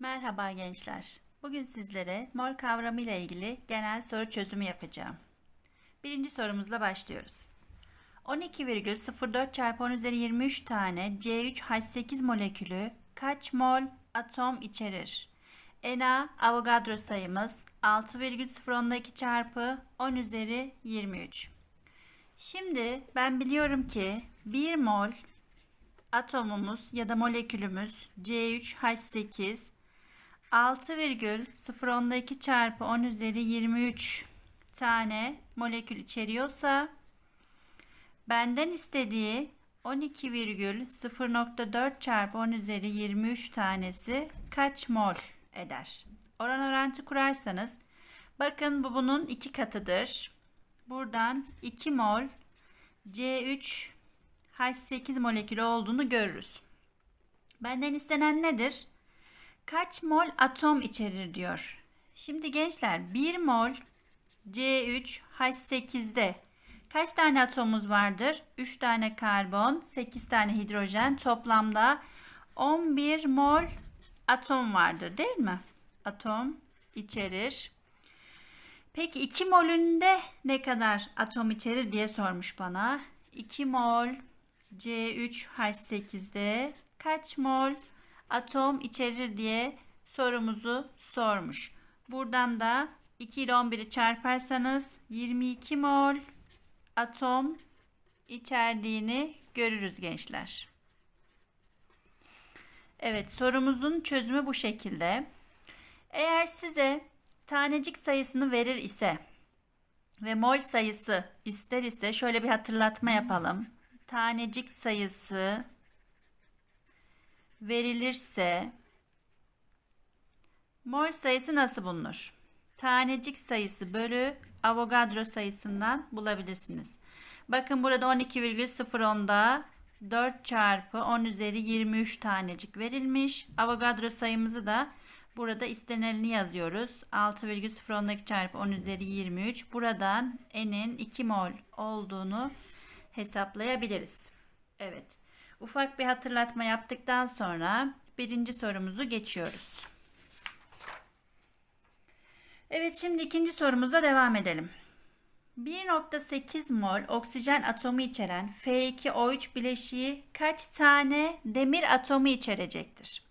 Merhaba gençler. Bugün sizlere mol kavramı ile ilgili genel soru çözümü yapacağım. Birinci sorumuzla başlıyoruz. 12,04 çarpı 10 üzeri 23 tane C3H8 molekülü kaç mol atom içerir? Na Avogadro sayımız 6,012 çarpı 10 üzeri 23. Şimdi ben biliyorum ki 1 mol atomumuz ya da molekülümüz C3H8 6,012 çarpı 10 üzeri 23 tane molekül içeriyorsa benden istediği 12,0.4 çarpı 10 üzeri 23 tanesi kaç mol eder? Oran orantı kurarsanız bakın bu bunun iki katıdır. Buradan 2 mol C3 H8 molekülü olduğunu görürüz. Benden istenen nedir? Kaç mol atom içerir diyor. Şimdi gençler 1 mol C3 H8'de kaç tane atomumuz vardır? 3 tane karbon, 8 tane hidrojen toplamda 11 mol atom vardır değil mi? Atom içerir. Peki 2 molünde ne kadar atom içerir diye sormuş bana. 2 mol C3H8'de kaç mol atom içerir diye sorumuzu sormuş. Buradan da 2 ile 11'i çarparsanız 22 mol atom içerdiğini görürüz gençler. Evet sorumuzun çözümü bu şekilde. Eğer size tanecik sayısını verir ise ve mol sayısı ister ise şöyle bir hatırlatma yapalım. Tanecik sayısı verilirse mol sayısı nasıl bulunur? Tanecik sayısı bölü Avogadro sayısından bulabilirsiniz. Bakın burada 12,010'da 4 çarpı 10 üzeri 23 tanecik verilmiş. Avogadro sayımızı da burada istenileni yazıyoruz. 6,012 çarpı 10 üzeri 23. Buradan n'in 2 mol olduğunu hesaplayabiliriz. Evet. Ufak bir hatırlatma yaptıktan sonra birinci sorumuzu geçiyoruz. Evet şimdi ikinci sorumuza devam edelim. 1.8 mol oksijen atomu içeren F2O3 bileşiği kaç tane demir atomu içerecektir?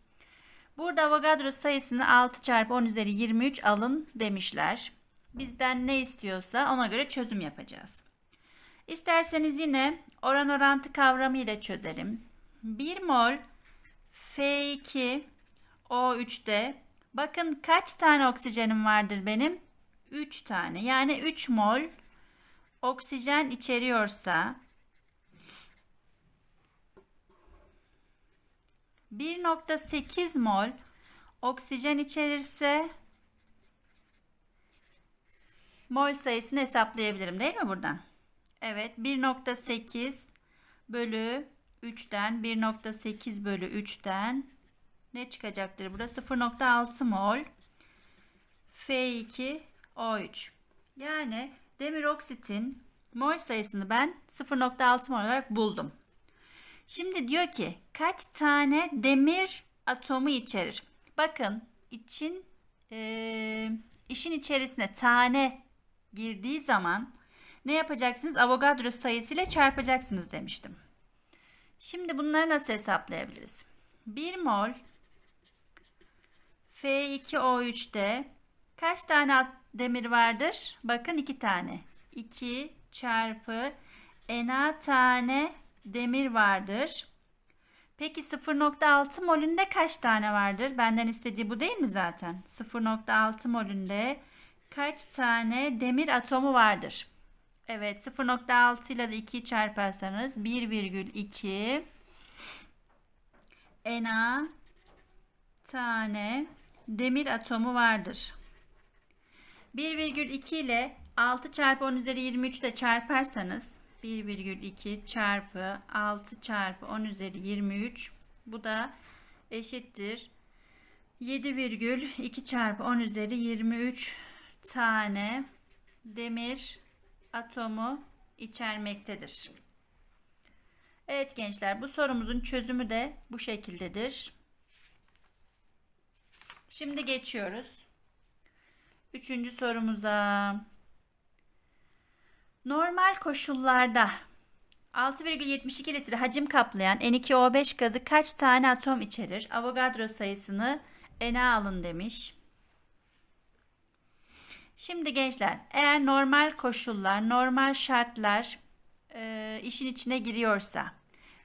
Burada Avogadro sayısını 6 çarpı 10 üzeri 23 alın demişler. Bizden ne istiyorsa ona göre çözüm yapacağız. İsterseniz yine oran orantı kavramı ile çözelim. 1 mol F2O3'te bakın kaç tane oksijenim vardır benim? 3 tane. Yani 3 mol oksijen içeriyorsa 1.8 mol oksijen içerirse mol sayısını hesaplayabilirim değil mi buradan? Evet 1.8 bölü 3'ten 1.8 bölü 3'ten ne çıkacaktır? Burada 0.6 mol F2O3. Yani demir oksitin mol sayısını ben 0.6 mol olarak buldum. Şimdi diyor ki kaç tane demir atomu içerir? Bakın için e, işin içerisine tane girdiği zaman ne yapacaksınız? Avogadro sayısıyla çarpacaksınız demiştim. Şimdi bunları nasıl hesaplayabiliriz? 1 mol F2O3'te kaç tane demir vardır? Bakın 2 tane. 2 çarpı Na tane demir vardır. Peki 0.6 molünde kaç tane vardır? Benden istediği bu değil mi zaten? 0.6 molünde kaç tane demir atomu vardır? Evet 0.6 ile de 2 çarparsanız 1,2 Na tane demir atomu vardır. 1,2 ile 6 çarpı 10 üzeri 23 ile çarparsanız 1,2 çarpı 6 çarpı 10 üzeri 23 bu da eşittir 7,2 çarpı 10 üzeri 23 tane demir atomu içermektedir. Evet gençler bu sorumuzun çözümü de bu şekildedir. Şimdi geçiyoruz. Üçüncü sorumuza. Normal koşullarda 6,72 litre hacim kaplayan N2O5 gazı kaç tane atom içerir? Avogadro sayısını n'e alın demiş. Şimdi gençler eğer normal koşullar, normal şartlar e, işin içine giriyorsa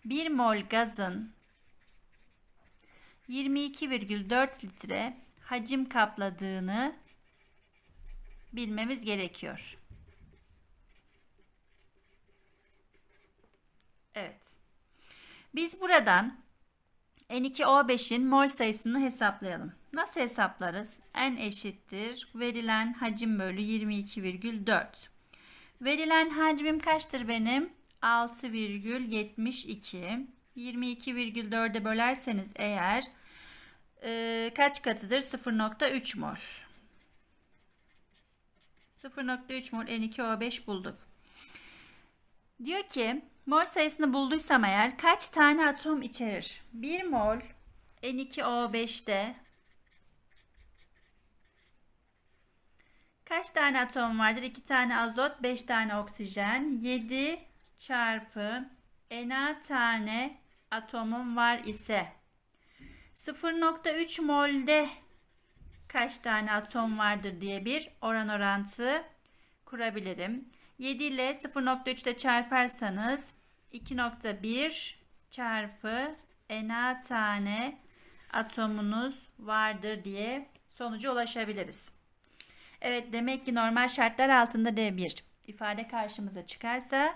1 mol gazın 22,4 litre hacim kapladığını bilmemiz gerekiyor. Evet. Biz buradan N2O5'in mol sayısını hesaplayalım. Nasıl hesaplarız? N eşittir verilen hacim bölü 22,4. Verilen hacmim kaçtır benim? 6,72. 22,4'e bölerseniz eğer e, kaç katıdır? 0,3 mol. 0,3 mol N2O5 bulduk. Diyor ki mol sayısını bulduysam eğer kaç tane atom içerir? 1 mol N2O5'te kaç tane atom vardır? 2 tane azot, 5 tane oksijen. 7 çarpı Na tane atomum var ise 0.3 molde kaç tane atom vardır diye bir oran orantı kurabilirim. 7 ile 0.3'te çarparsanız 2.1 çarpı Na tane atomunuz vardır diye sonuca ulaşabiliriz. Evet demek ki normal şartlar altında D1 ifade karşımıza çıkarsa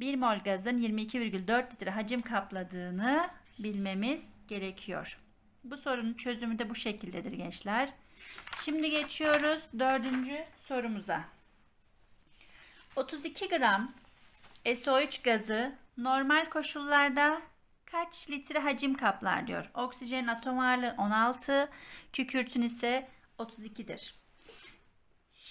1 mol gazın 22,4 litre hacim kapladığını bilmemiz gerekiyor. Bu sorunun çözümü de bu şekildedir gençler. Şimdi geçiyoruz dördüncü sorumuza. 32 gram SO3 gazı normal koşullarda kaç litre hacim kaplar diyor. Oksijenin atom ağırlığı 16, kükürtün ise 32'dir.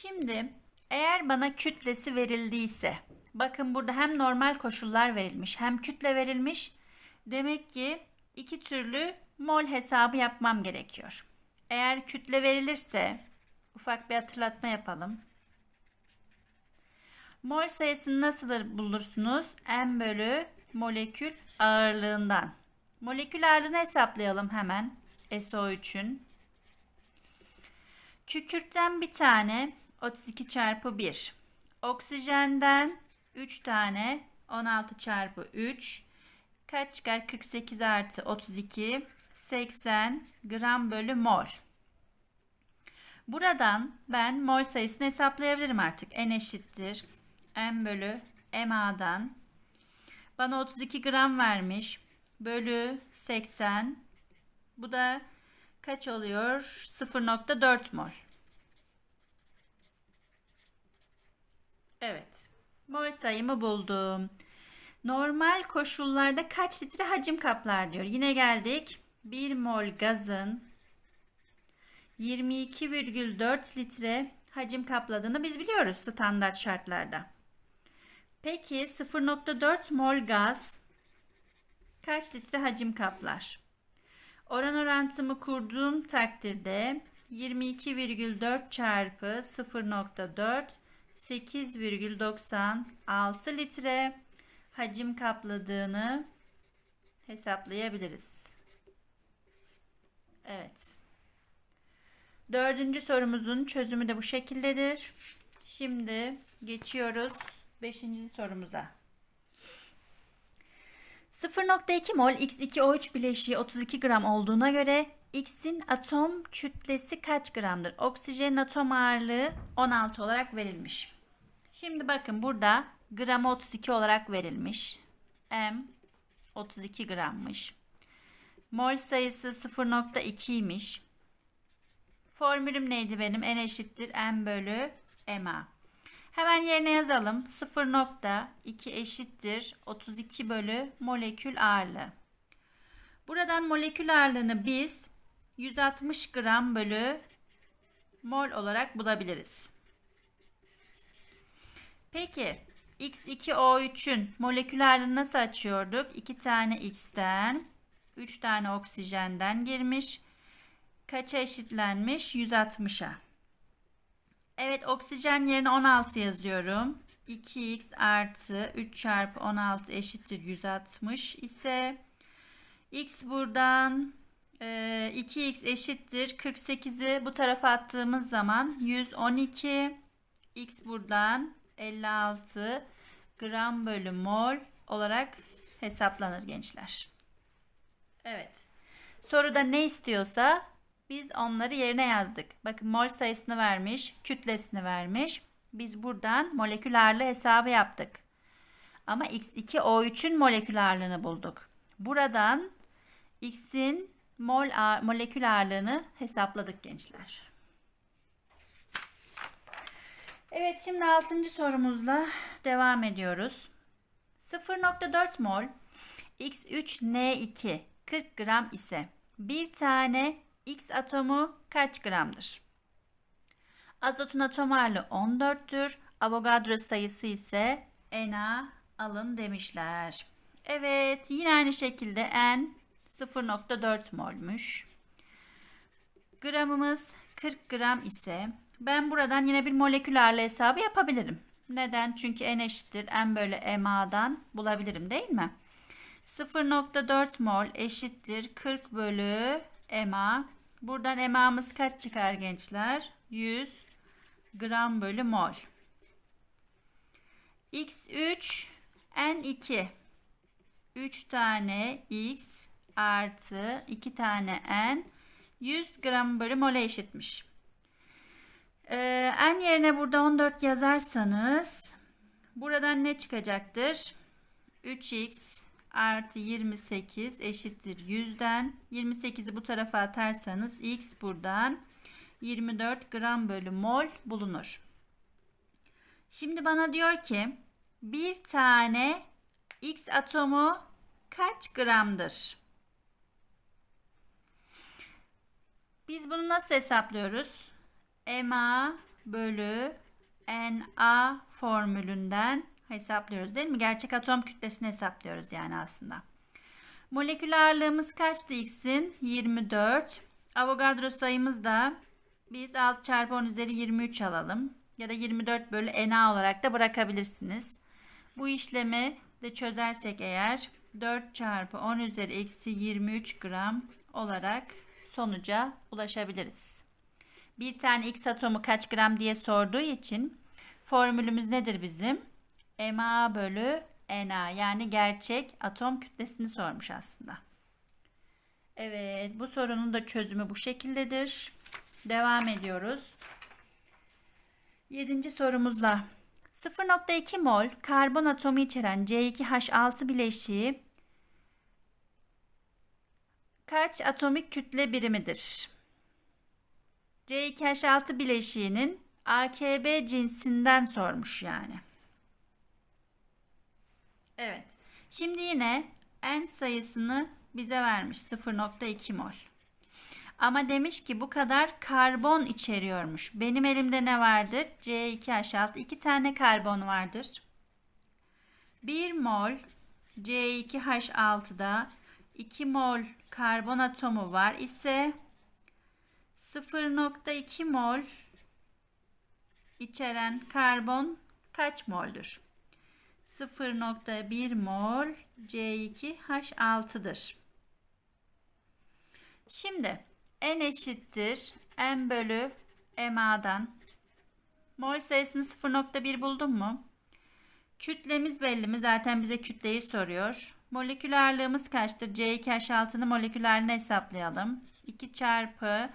Şimdi eğer bana kütlesi verildiyse bakın burada hem normal koşullar verilmiş hem kütle verilmiş. Demek ki iki türlü mol hesabı yapmam gerekiyor. Eğer kütle verilirse ufak bir hatırlatma yapalım. Mol sayısını nasıl bulursunuz? M bölü molekül ağırlığından. Molekül ağırlığını hesaplayalım hemen. SO3'ün. Kükürtten bir tane 32 çarpı 1. Oksijenden 3 tane 16 çarpı 3. Kaç çıkar? 48 artı 32. 80 gram bölü mol. Buradan ben mol sayısını hesaplayabilirim artık. N eşittir. M bölü MA'dan. Bana 32 gram vermiş. Bölü 80. Bu da kaç oluyor? 0.4 mol. Evet. Mol sayımı buldum. Normal koşullarda kaç litre hacim kaplar diyor. Yine geldik. 1 mol gazın 22,4 litre hacim kapladığını biz biliyoruz standart şartlarda. Peki 0.4 mol gaz kaç litre hacim kaplar? Oran orantımı kurduğum takdirde 22,4 çarpı 0.4 8,96 litre hacim kapladığını hesaplayabiliriz. Evet. Dördüncü sorumuzun çözümü de bu şekildedir. Şimdi geçiyoruz beşinci sorumuza. 0.2 mol X2O3 bileşiği 32 gram olduğuna göre X'in atom kütlesi kaç gramdır? Oksijenin atom ağırlığı 16 olarak verilmiş. Şimdi bakın burada gram 32 olarak verilmiş. M 32 grammış. Mol sayısı 0.2'ymiş. Formülüm neydi benim? N eşittir M bölü MA. Hemen yerine yazalım. 0.2 eşittir 32 bölü molekül ağırlığı. Buradan molekül ağırlığını biz 160 gram bölü mol olarak bulabiliriz. Peki X2O3'ün molekül ağırlığını nasıl açıyorduk? 2 tane X'ten 3 tane oksijenden girmiş. kaça eşitlenmiş? 160'a. Evet oksijen yerine 16 yazıyorum. 2x artı 3 çarpı 16 eşittir 160 ise x buradan e, 2x eşittir 48'i bu tarafa attığımız zaman 112 x buradan 56 gram bölü mol olarak hesaplanır gençler. Evet. Soruda ne istiyorsa biz onları yerine yazdık. Bakın mol sayısını vermiş, kütlesini vermiş. Biz buradan molekül ağırlığı hesabı yaptık. Ama X2O3'ün molekül ağırlığını bulduk. Buradan X'in mol molekül ağırlığını hesapladık gençler. Evet şimdi 6. sorumuzla devam ediyoruz. 0.4 mol X3N2 40 gram ise bir tane X atomu kaç gramdır? Azotun atom ağırlığı 14'tür. Avogadro sayısı ise Na alın demişler. Evet yine aynı şekilde N 0.4 molmuş. Gramımız 40 gram ise ben buradan yine bir molekül ağırlığı hesabı yapabilirim. Neden? Çünkü N eşittir N bölü MA'dan bulabilirim değil mi? 0.4 mol eşittir 40 bölü MA. Buradan MA'mız kaç çıkar gençler? 100 gram bölü mol. X3 N2 3 tane X artı 2 tane N 100 gram bölü mole eşitmiş. Ee, N yerine burada 14 yazarsanız buradan ne çıkacaktır? 3x artı 28 eşittir 100'den. 28'i bu tarafa atarsanız x buradan 24 gram bölü mol bulunur. Şimdi bana diyor ki bir tane x atomu kaç gramdır? Biz bunu nasıl hesaplıyoruz? MA bölü NA formülünden hesaplıyoruz değil mi? Gerçek atom kütlesini hesaplıyoruz yani aslında. Molekül ağırlığımız kaçtı X'in? 24. Avogadro sayımız da biz 6 çarpı 10 üzeri 23 alalım. Ya da 24 bölü Na olarak da bırakabilirsiniz. Bu işlemi de çözersek eğer 4 çarpı 10 üzeri eksi 23 gram olarak sonuca ulaşabiliriz. Bir tane X atomu kaç gram diye sorduğu için formülümüz nedir bizim? Ma bölü Na yani gerçek atom kütlesini sormuş aslında. Evet bu sorunun da çözümü bu şekildedir. Devam ediyoruz. Yedinci sorumuzla 0.2 mol karbon atomu içeren C2H6 bileşiği kaç atomik kütle birimidir? C2H6 bileşiğinin AKB cinsinden sormuş yani. Evet. Şimdi yine N sayısını bize vermiş 0.2 mol. Ama demiş ki bu kadar karbon içeriyormuş. Benim elimde ne vardır? C2H6 iki tane karbon vardır. 1 mol C2H6'da 2 mol karbon atomu var ise 0.2 mol içeren karbon kaç moldür? 0.1 mol C2H6'dır. Şimdi N eşittir M bölü MA'dan. Mol sayısını 0.1 buldum mu? Kütlemiz belli mi? Zaten bize kütleyi soruyor. Molekül ağırlığımız kaçtır? C2H6'nın molekül ağırlığını hesaplayalım. 2 çarpı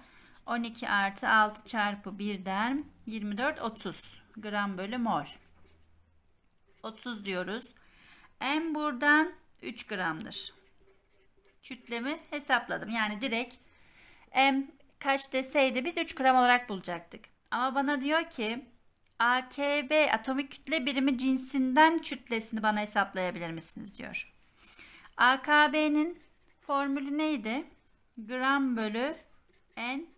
12 artı 6 çarpı 1'den 24 30 gram bölü mol. 30 diyoruz. M buradan 3 gramdır. Kütlemi hesapladım. Yani direkt M kaç deseydi biz 3 gram olarak bulacaktık. Ama bana diyor ki AKB atomik kütle birimi cinsinden kütlesini bana hesaplayabilir misiniz diyor. AKB'nin formülü neydi? Gram bölü N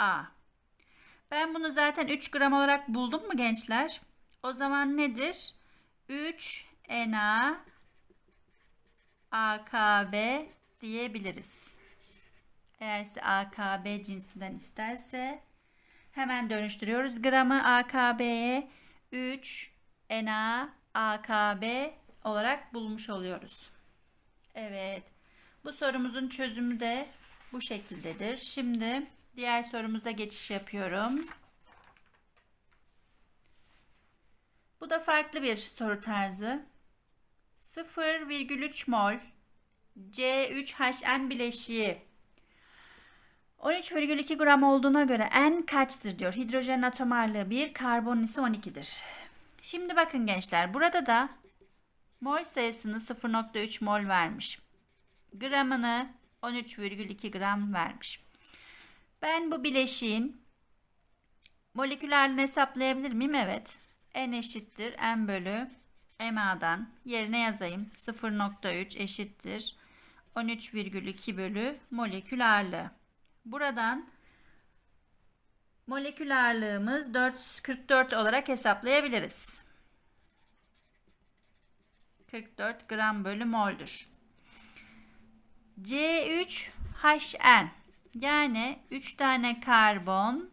A. Ben bunu zaten 3 gram olarak buldum mu gençler? O zaman nedir? 3 Na AKB diyebiliriz. Eğer size AKB cinsinden isterse hemen dönüştürüyoruz gramı AKB'ye 3 Na AKB olarak bulmuş oluyoruz. Evet. Bu sorumuzun çözümü de bu şekildedir. Şimdi diğer sorumuza geçiş yapıyorum. Bu da farklı bir soru tarzı. 0,3 mol C3HN bileşiği 13,2 gram olduğuna göre N kaçtır diyor. Hidrojen atom ağırlığı 1, karbon ise 12'dir. Şimdi bakın gençler burada da mol sayısını 0,3 mol vermiş. Gramını 13,2 gram vermiş. Ben bu bileşiğin molekülerini hesaplayabilir miyim? Evet. N eşittir M bölü MA'dan yerine yazayım. 0.3 eşittir 13,2 bölü molekül ağırlığı. Buradan molekül ağırlığımız 444 olarak hesaplayabiliriz. 44 gram bölü mol'dür. C3HN yani 3 tane karbon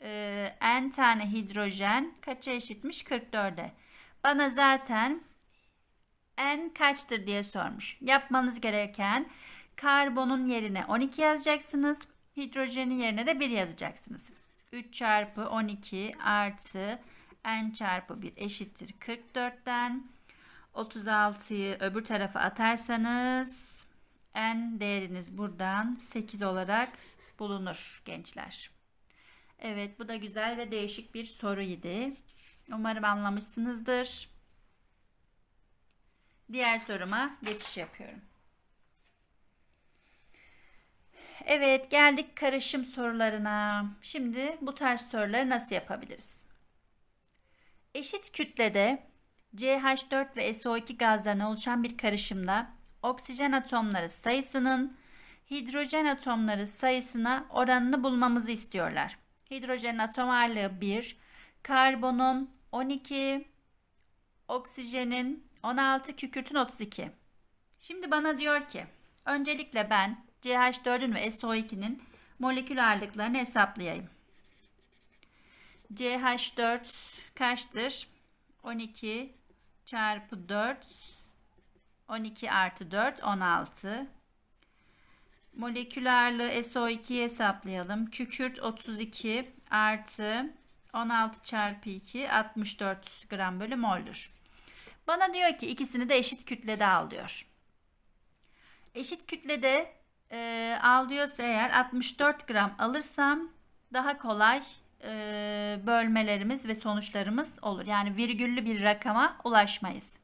e, n tane hidrojen kaça eşitmiş? 44'e. Bana zaten n kaçtır diye sormuş. Yapmanız gereken karbonun yerine 12 yazacaksınız. Hidrojenin yerine de 1 yazacaksınız. 3 çarpı 12 artı n çarpı 1 eşittir 44'ten. 36'yı öbür tarafa atarsanız n değeriniz buradan 8 olarak bulunur gençler. Evet bu da güzel ve değişik bir soruydu. Umarım anlamışsınızdır. Diğer soruma geçiş yapıyorum. Evet geldik karışım sorularına. Şimdi bu tarz soruları nasıl yapabiliriz? Eşit kütlede CH4 ve SO2 gazlarına oluşan bir karışımda oksijen atomları sayısının hidrojen atomları sayısına oranını bulmamızı istiyorlar. Hidrojen atom ağırlığı 1, karbonun 12, oksijenin 16, kükürtün 32. Şimdi bana diyor ki öncelikle ben CH4'ün ve SO2'nin molekül ağırlıklarını hesaplayayım. CH4 kaçtır? 12 çarpı 4 12 artı 4 16 molekül ağırlığı SO2'yi hesaplayalım. Kükürt 32 artı 16 çarpı 2 64 gram bölü mol'dur. Bana diyor ki ikisini de eşit kütlede al diyor. Eşit kütlede e, al diyorsa eğer 64 gram alırsam daha kolay e, bölmelerimiz ve sonuçlarımız olur. Yani virgüllü bir rakama ulaşmayız.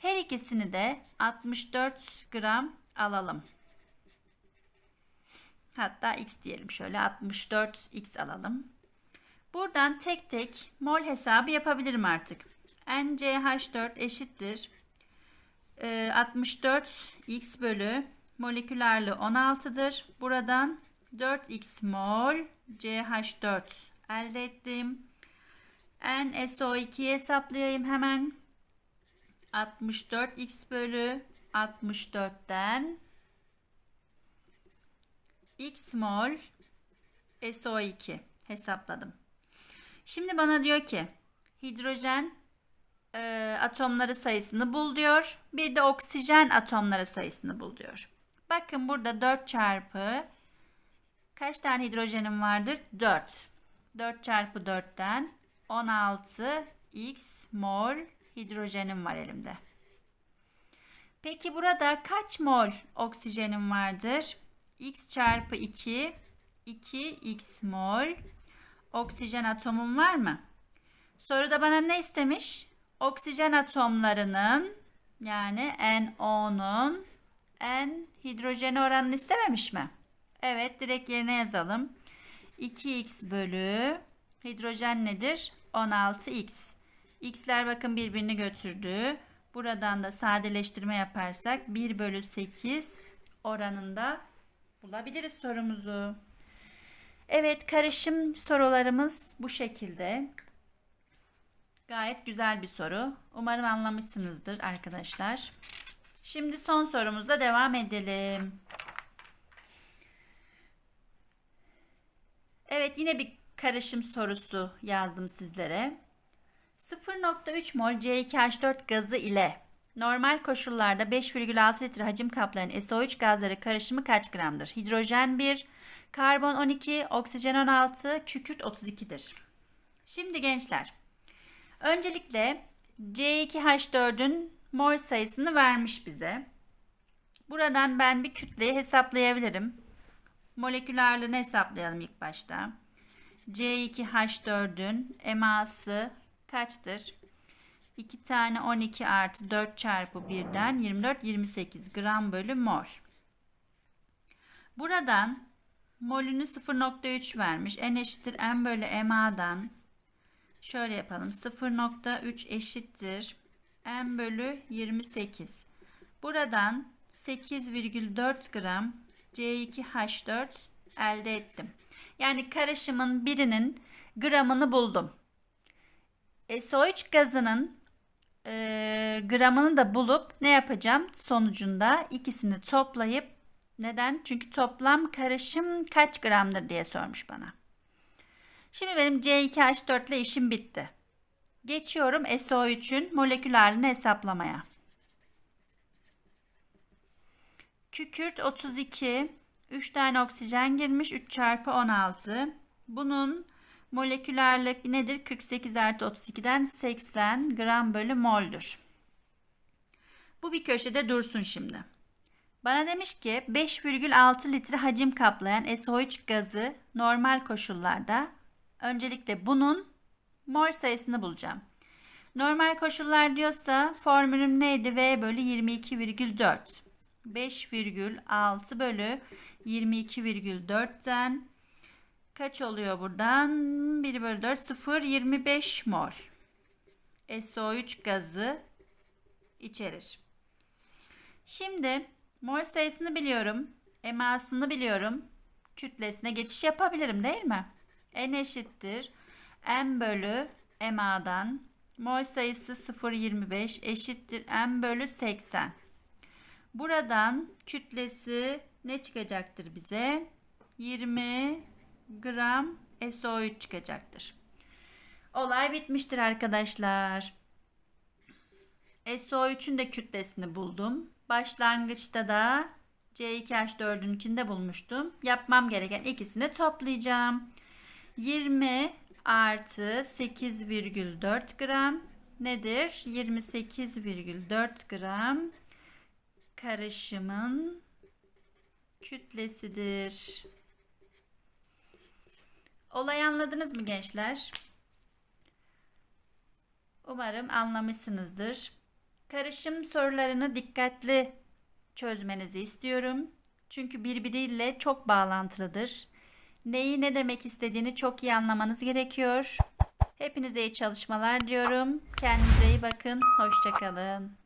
Her ikisini de 64 gram alalım. Hatta x diyelim şöyle 64x alalım. Buradan tek tek mol hesabı yapabilirim artık. NCH4 eşittir 64x e, bölü molekül ağırlığı 16'dır. Buradan 4x mol CH4 elde ettim. NSO2'yi hesaplayayım hemen. 64x bölü 64'ten x mol SO2 hesapladım. Şimdi bana diyor ki hidrojen e, atomları sayısını bul diyor. Bir de oksijen atomları sayısını bul diyor. Bakın burada 4 çarpı kaç tane hidrojenim vardır? 4. 4 çarpı 4'ten 16 x mol hidrojenim var elimde. Peki burada kaç mol oksijenim vardır? x çarpı 2 2x mol oksijen atomum var mı? Soruda bana ne istemiş? Oksijen atomlarının yani NO'nun N hidrojen oranını istememiş mi? Evet direkt yerine yazalım. 2x bölü hidrojen nedir? 16x. X'ler bakın birbirini götürdü. Buradan da sadeleştirme yaparsak 1 bölü 8 oranında bulabiliriz sorumuzu. Evet karışım sorularımız bu şekilde. Gayet güzel bir soru. Umarım anlamışsınızdır arkadaşlar. Şimdi son sorumuzla devam edelim. Evet yine bir karışım sorusu yazdım sizlere. 0.3 mol C2H4 gazı ile normal koşullarda 5,6 litre hacim kaplayan SO3 gazları karışımı kaç gramdır? Hidrojen 1, karbon 12, oksijen 16, kükürt 32'dir. Şimdi gençler, öncelikle C2H4'ün mol sayısını vermiş bize. Buradan ben bir kütleyi hesaplayabilirim. Molekülerliğini hesaplayalım ilk başta. C2H4'ün eması kaçtır? 2 tane 12 artı 4 çarpı 1'den 24 28 gram bölü mol. Buradan molünü 0.3 vermiş. N eşittir M bölü MA'dan şöyle yapalım. 0.3 eşittir M bölü 28. Buradan 8,4 gram C2H4 elde ettim. Yani karışımın birinin gramını buldum. E, SO3 gazının e, gramını da bulup ne yapacağım? Sonucunda ikisini toplayıp neden? Çünkü toplam karışım kaç gramdır diye sormuş bana. Şimdi benim C2H4 ile işim bitti. Geçiyorum SO3'ün molekülerini hesaplamaya. Kükürt 32, 3 tane oksijen girmiş, 3 çarpı 16. Bunun molekülerlik nedir? 48 artı 32'den 80 gram bölü mol'dür. Bu bir köşede dursun şimdi. Bana demiş ki 5,6 litre hacim kaplayan SO3 gazı normal koşullarda öncelikle bunun mol sayısını bulacağım. Normal koşullar diyorsa formülüm neydi? V bölü 22,4. 5,6 bölü 22,4'ten kaç oluyor buradan? 1 bölü 4 0 25 mol. SO3 gazı içerir. Şimdi mol sayısını biliyorum. Emasını biliyorum. Kütlesine geçiş yapabilirim değil mi? N eşittir. M bölü MA'dan mol sayısı 0,25 eşittir M bölü 80. Buradan kütlesi ne çıkacaktır bize? 20 gram SO3 çıkacaktır. Olay bitmiştir arkadaşlar. SO3'ün de kütlesini buldum. Başlangıçta da C2H4'ünkini de bulmuştum. Yapmam gereken ikisini toplayacağım. 20 artı 8,4 gram nedir? 28,4 gram karışımın kütlesidir. Olayı anladınız mı gençler? Umarım anlamışsınızdır. Karışım sorularını dikkatli çözmenizi istiyorum. Çünkü birbiriyle çok bağlantılıdır. Neyi ne demek istediğini çok iyi anlamanız gerekiyor. Hepinize iyi çalışmalar diyorum. Kendinize iyi bakın. Hoşçakalın.